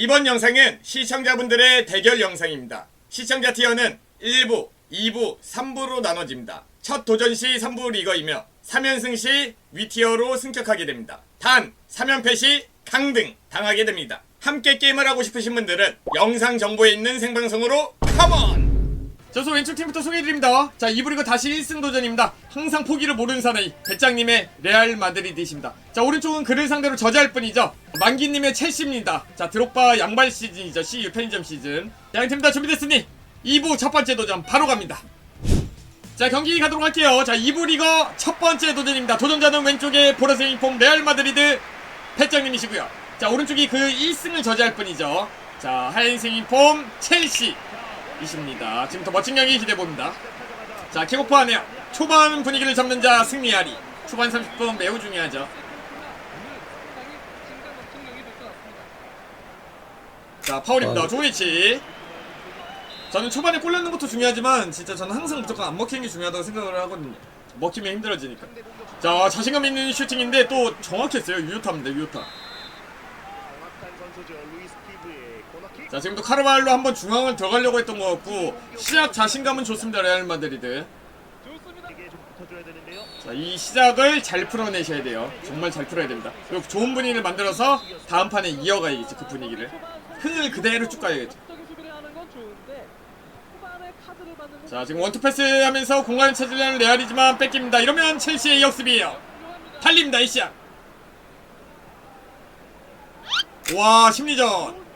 이번 영상은 시청자분들의 대결 영상입니다. 시청자 티어는 1부, 2부, 3부로 나눠집니다. 첫 도전 시 3부 리거이며 3연승 시 위티어로 승격하게 됩니다. 단 3연패 시 강등 당하게 됩니다. 함께 게임을 하고 싶으신 분들은 영상 정보에 있는 생방송으로 컴온! 저서 왼쪽 팀부터 소개해드립니다. 자, 이부 리그 다시 1승 도전입니다. 항상 포기를 모르는 사나이 배짱님의 레알 마드리드이십니다. 자, 오른쪽은 그를 상대로 저지할 뿐이죠. 만기님의 첼시입니다. 자, 드록바 양발 시즌이죠. CU 편의점 시즌. 양팀 다 준비됐으니 2부 첫 번째 도전 바로 갑니다. 자, 경기 가도록 할게요. 자, 2부 리거 첫 번째 도전입니다. 도전자는 왼쪽에 보라색 유니폼 레알 마드리드 배짱님이시고요. 자, 오른쪽이 그 1승을 저지할 뿐이죠. 자, 하얀색 유니폼 첼시. 이십니다. 지금부터 멋진 경기 기대해봅니다. 자, 킥오프 하네요. 초반 분위기를 잡는 자 승리하리. 초반 30분 매우 중요하죠. 자, 파울입니다. 좋은 위치. 저는 초반에 골 넣는 것도 중요하지만 진짜 저는 항상 무조건 안 먹히는 게 중요하다고 생각을 하거든요. 먹히면 힘들어지니까. 자, 자신감 있는 슈팅인데 또 정확했어요. 유효타입니다. 유효타. 자, 지금도 카르발로 한번 중앙을 들어가려고 했던 것 같고 시작 자신감은 좋습니다. 레알 마드리드. 자, 이 시작을 잘 풀어내셔야 돼요. 정말 잘 풀어야 됩니다. 그리고 좋은 분위기를 만들어서 다음 판에 이어가야겠죠. 그 분위기를. 흥을 그대로 쭉 가야겠죠. 자, 지금 원투 패스 하면서 공간을 찾으려는 레알이지만 뺏깁니다. 이러면 첼시의 역습이에요. 달립니다, 이 시작. 와, 심리전.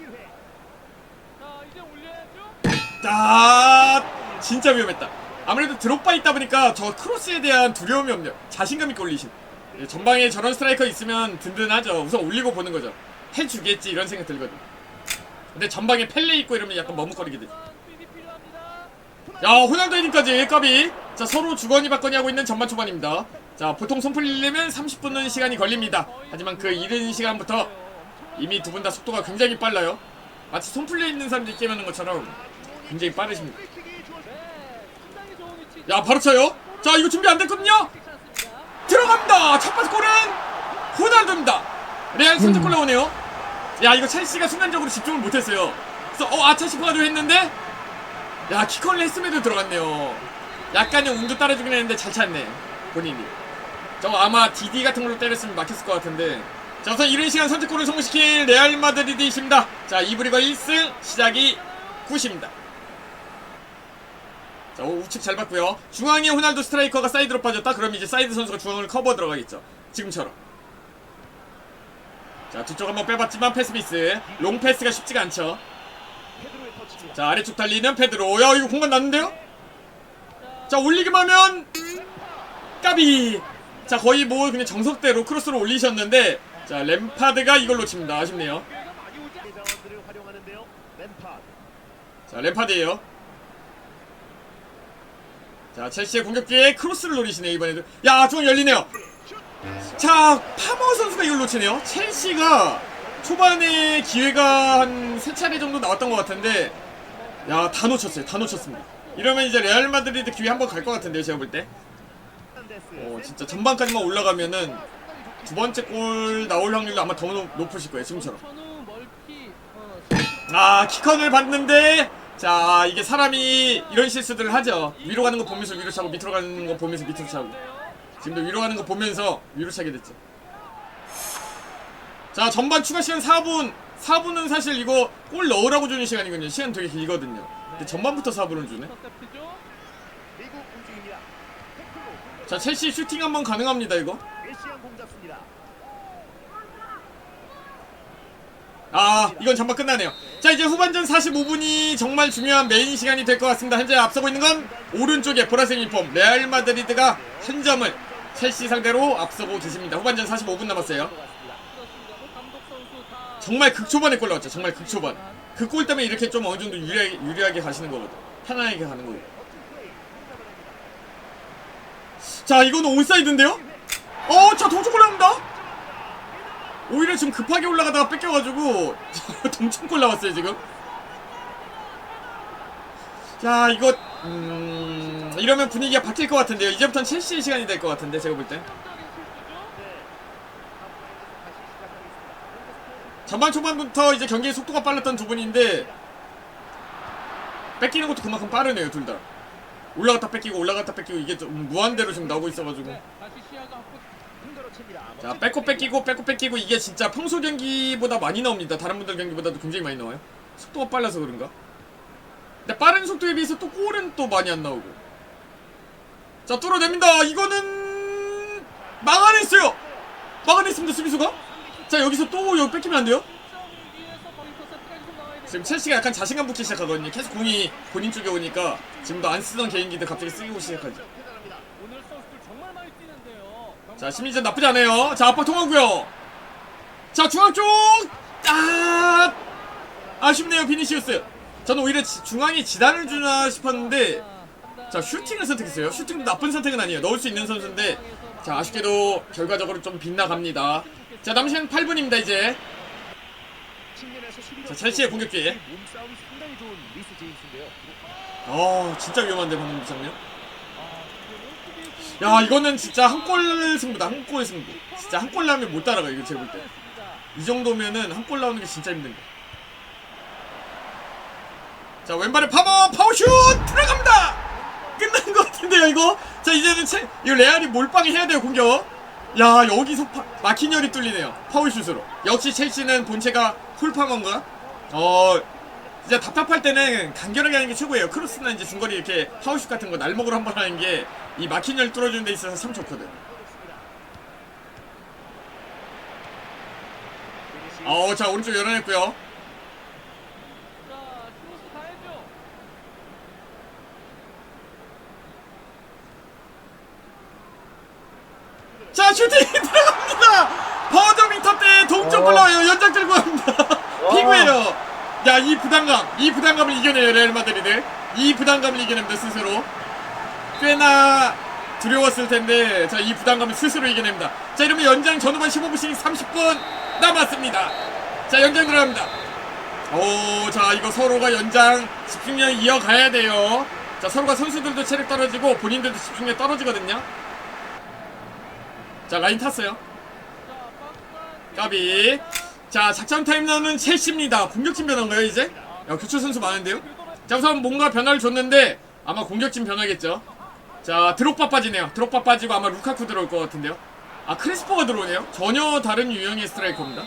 아, 진짜 위험했다. 아무래도 드롭바 있다 보니까 저 크로스에 대한 두려움이 없네요. 자신감 있게 올리신. 예, 전방에 저런 스트라이커 있으면 든든하죠. 우선 올리고 보는 거죠. 해주겠지 이런 생각 들거든. 근데 전방에 펠레 있고 이러면 약간 머뭇거리게 되죠. 야, 호날두님까지 까비. 자, 서로 주거니 받거니 하고 있는 전반 초반입니다. 자, 보통 손 풀리려면 30분은 시간이 걸립니다. 하지만 그 이른 시간부터 이미 두 분 다 속도가 굉장히 빨라요. 마치 손 풀려 있는 사람들이 게임하는 것처럼 굉장히 빠르십니다. 야, 바로 쳐요. 자, 이거 준비 안 됐거든요. 들어갑니다. 첫 번째 골은 호날두입니다. 레알 선제골 나오네요. 야, 이거 첼시가 순간적으로 집중을 못했어요. 그래서 어 아차 싶어가지고 했는데 야 키컨을 했음에도 들어갔네요. 약간의 운도 따라주긴 했는데 잘 찼네 본인이. 저거 아마 DD 같은 걸로 때렸으면 막혔을 것 같은데. 자 우선 이른 시간 선제골을 성공시킨 레알 마드리드이십니다. 자 이브리거 1승 시작이 9시입니다. 자 오, 우측 잘 봤고요. 중앙에 호날두 스트라이커가 사이드로 빠졌다. 그럼 이제 사이드 선수가 중앙을 커버 들어가겠죠. 지금처럼. 자 뒤쪽 한번 빼봤지만 패스 미스. 롱 패스가 쉽지가 않죠. 자 아래쪽 달리는 페드로 야 이거 공간 났는데요? 자 올리기만 하면 까비 자 거의 뭐 그냥 정석대로 크로스로 올리셨는데 자 램파드가 이걸 놓칩니다 아쉽네요 자 램파드예요 자 첼시의 공격기에 크로스를 노리시네 이번에도. 야 중앙 열리네요. 자 파머 선수가 이걸 놓치네요. 첼시가 초반에 기회가 한 세 차례 정도 나왔던 것 같은데 야 다 놓쳤어요. 다 놓쳤습니다. 이러면 이제 레알 마드리드 기회 한번 갈 것 같은데요 제가 볼때. 어 진짜 전반까지만 올라가면은 두 번째 골 나올 확률도 아마 더 높, 높으실 거예요 지금처럼. 아 키컨을 봤는데 자 이게 사람이 이런 실수들을 하죠. 위로 가는 거 보면서 위로 차고 밑으로 가는 거 보면서 밑으로 차고. 지금도 위로 가는 거 보면서 위로 차게 됐죠. 자 전반 추가 시간 4분. 4분은 사실 이거 골 넣으라고 주는 시간이거든요. 시간 되게 길거든요. 근데 전반부터 4분을 주네. 자 첼시 슈팅 한번 가능합니다 이거 아 이건 전반 끝나네요. 자 이제 후반전 45분이 정말 중요한 메인 시간이 될 것 같습니다. 현재 앞서고 있는 건 오른쪽에 보라색 유니폼 레알 마드리드가 한 점을 첼시 상대로 앞서고 계십니다. 후반전 45분 남았어요. 정말 극초반에 골 나왔죠. 정말 극초반. 그 골 때문에 이렇게 좀 어느 정도 유리하게, 유리하게 가시는 거거든. 편안하게 가는 거고 자 이거는 온사이드인데요? 어자 동쪽골 나옵니다 오히려 지금 급하게 올라가다가 뺏겨가지고 동천골 나왔어요 지금. 자 이거 음... 이러면 분위기가 바뀔 것 같은데요. 이제부터는 첼시의 시간이 될 것 같은데 제가 볼땐. 전반 초반부터 이제 경기의 속도가 빨랐던 두 분인데 뺏기는 것도 그만큼 빠르네요 둘 다. 올라갔다 뺏기고 올라갔다 뺏기고 이게 좀 무한대로 지금 나오고 있어가지고 자 뺏고 뺏기고 뺏고 뺏기고 이게 진짜 평소 경기보다 많이 나옵니다. 다른 분들 경기보다도 굉장히 많이 나와요. 속도가 빨라서 그런가? 근데 빠른 속도에 비해서 또 골은 또 많이 안 나오고. 자 뚫어냅니다. 이거는 막아냈어요. 막아냈습니다 수비수가. 자 여기서 또 여기 뺏기면 안 돼요? 지금 첼시가 약간 자신감 붙기 시작하거든요. 계속 공이 본인 쪽에 오니까 지금도 안 쓰던 개인기들 갑자기 쓰고 시작하죠 자 심리전 나쁘지 않아요. 자 압박 통하고요. 자 중앙 쪽! 아! 아쉽네요 비니시우스. 저는 오히려 지- 중앙이 지단을 주나 싶었는데 자 슈팅을 선택했어요. 슈팅도 나쁜 선택은 아니에요. 넣을 수 있는 선수인데 자 아쉽게도 결과적으로 좀 빗나갑니다. 자 남은 시간 8분입니다 이제. 자 첼시의 공격 기회. 어 진짜 위험한데 방금 그 장면 야 이거는 진짜 한 골 승부다 한 골 승부 진짜 한 골 나면 못 따라가 이거 제가 볼때 이 정도면은 한 골 나오는 게 진짜 힘든 거. 자 왼발에 파머 파워슛 들어갑니다. 끝난 것 같은데요 이거. 자 이제는 채, 이거 레알이 몰빵 해야 돼요 공격. 야 여기서 파, 마키니얼이 뚫리네요 파워슛으로. 역시 첼시는 본체가 홀파머인가? 어 진짜 답답할 때는 간결하게 하는 게 최고예요. 크로스나 이제 중거리 이렇게 파워슛 같은 거 날먹으로 한 번 하는 게이 마키니얼 뚫어주는 데 있어서 참 좋거든. 어, 자 오른쪽 열어냈고요. 자, 크로스 가야죠. 자 슈팅 들어갑니다. 버저밍터 때 동점 올라와요. 연장 들고 갑니다. 피구예요. 야 이 부담감, 이 부담감을 이겨내요 레알 마드리드. 이 부담감을 이겨냅니다 스스로. 꽤나 두려웠을 텐데 자 이 부담감을 스스로 이겨냅니다. 자 이러면 연장 전후반 15분씩 30분 남았습니다. 자 연장 들어갑니다. 오, 자 이거 서로가 연장 집중력 이어가야 돼요. 자 서로가 선수들도 체력 떨어지고 본인들도 집중력 떨어지거든요. 자 라인 탔어요. 까비. 자 작전 타임라운은 첼시입니다. 공격진 변화인가요 이제? 야 교체 선수 많은데요? 자 우선 뭔가 변화를 줬는데 아마 공격진 변화겠죠. 자 드록바 빠지네요. 드록바 빠지고 아마 루카쿠 들어올 것 같은데요. 아 크리스퍼가 들어오네요. 전혀 다른 유형의 스트라이커입니다.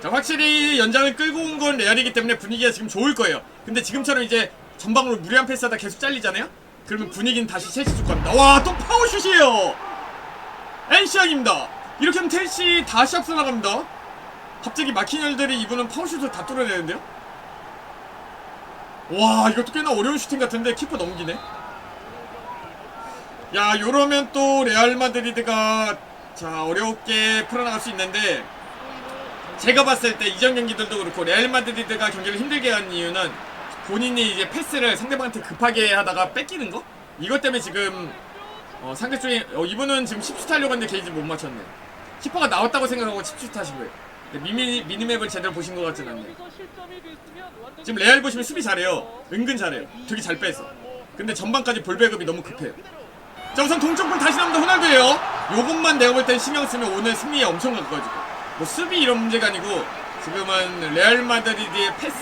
자 확실히 연장을 끌고 온 건 레알이기 때문에 분위기가 지금 좋을 거예요. 근데 지금처럼 이제 전방으로 무리한 패스하다 계속 잘리잖아요. 그러면 분위기는 다시 첼시 쪽 갑니다. 와또 파워슛이에요. 엔시앙입니다. 이렇게 하면 첼시 다시 앞서 나갑니다. 갑자기 마키널들이 이분은 파워슛을 다 뚫어내는데요? 와 이것도 꽤나 어려운 슈팅 같은데 키퍼 넘기네. 야 요러면 또 레알 마드리드가 자 어렵게 풀어나갈 수 있는데 제가 봤을 때 이전 경기들도 그렇고 레알 마드리드가 경기를 힘들게 한 이유는 본인이 이제 패스를 상대방한테 급하게 하다가 뺏기는 거? 이것 때문에 지금 어, 상대 쪽에 어, 이분은 지금 10슛 하려고 했는데 게이지 못 맞췄네. 키퍼가 나왔다고 생각하고 10슛 하신 거예요. 미미, 미니맵을 제대로 보신 것 같진 않네. 지금 레알 보시면 수비 잘해요. 은근 잘해요. 되게 잘 뺐어. 근데 전반까지 볼배급이 너무 급해요. 자 우선 동점골 다시 나옵니다 호날두예요. 요것만 내가 볼 땐 신경 쓰면 오늘 승리에 엄청 가까워지고 뭐 수비 이런 문제가 아니고 지금은 레알 마드리드의 패스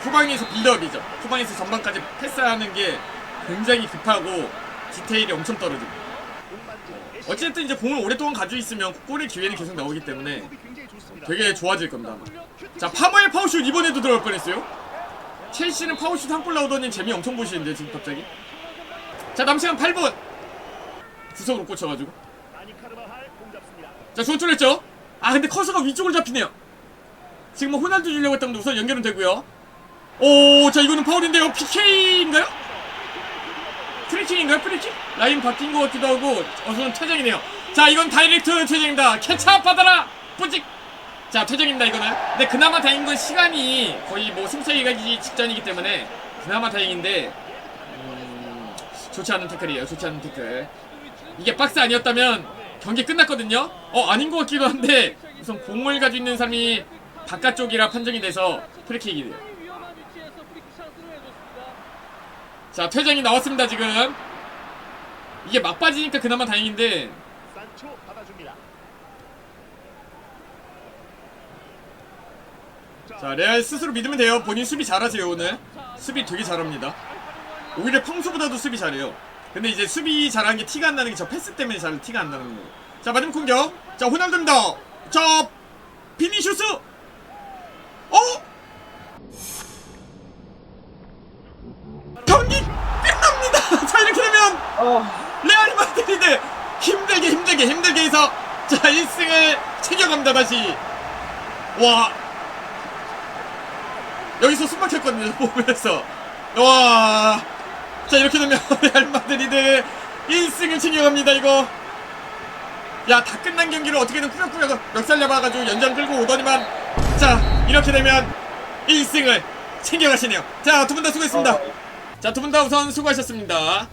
후방에서 빌드업이죠. 후방에서 전반까지 패스하는 게 굉장히 급하고 디테일이 엄청 떨어지고 어쨌든 이제 공을 오랫동안 가지고 있으면 골의 기회는 계속 나오기 때문에. 되게 좋아질 겁니다. 자 파머의 파워슛 이번에도 들어갈 뻔했어요. 첼시는 파워슛 한 골 나오더니 재미 엄청 보시는데 지금 갑자기. 자 남시간 8분. 구석으로 꽂혀가지고. 자 주어 뚫렸죠? 아 근데 커서가 위쪽을 잡히네요. 지금 뭐 호날두 주려고 했던 건데 우선 연결은 되고요. 오, 자 이거는 파울인데요. PK인가요? 프리킥인가요? 프리킥? 라인 바뀐 것 같기도 하고 어선 퇴장이네요. 자 이건 다이렉트 퇴장입니다. 케찹 받아라. 뿌직. 자 퇴장입니다 이거는. 근데 그나마 다행인 건 시간이 거의 뭐 승차이 가기 직전이기 때문에 그나마 다행인데 음, 좋지 않은 태클이에요. 좋지 않은 태클. 이게 박스 아니었다면 경기 끝났거든요. 어 아닌 것 같기도 한데 우선 공을 가지고 있는 사람이 바깥쪽이라 판정이 돼서 프리킥이 돼요. 굉장히 위험한 위치에서 프리킥 찬스를 해줬습니다. 자 퇴장이 나왔습니다 지금. 이게 막 빠지니까 그나마 다행인데. 산초 받아줍니다. 자 레알 스스로 믿으면 돼요. 본인 수비 잘하세요 오늘. 수비 되게 잘합니다. 오히려 평소보다도 수비 잘해요. 근데 이제 수비 잘하는 게 티가 안 나는 게 저 패스 때문에 잘 티가 안 나는 거예요. 자 마지막 공격. 자 호날두입니다. 자 비니슈스. 어? 경기 끝납니다 자 이렇게 되면 레알 마드리드 힘들게 힘들게 힘들게 해서 자 1승을 챙겨갑니다 다시. 와. 여기서 숨 막혔거든요 보면서. 와자 이렇게 되면 레알 마드리드 1승을 챙겨갑니다 이거. 야 다 끝난 경기를 어떻게든 꾸역꾸역 멱살 잡아가지고 연장 끌고 오더니만. 자 이렇게 되면 1승을 챙겨가시네요. 자 두 분 다 수고했습니다 자, 두 분 다 우선 수고하셨습니다.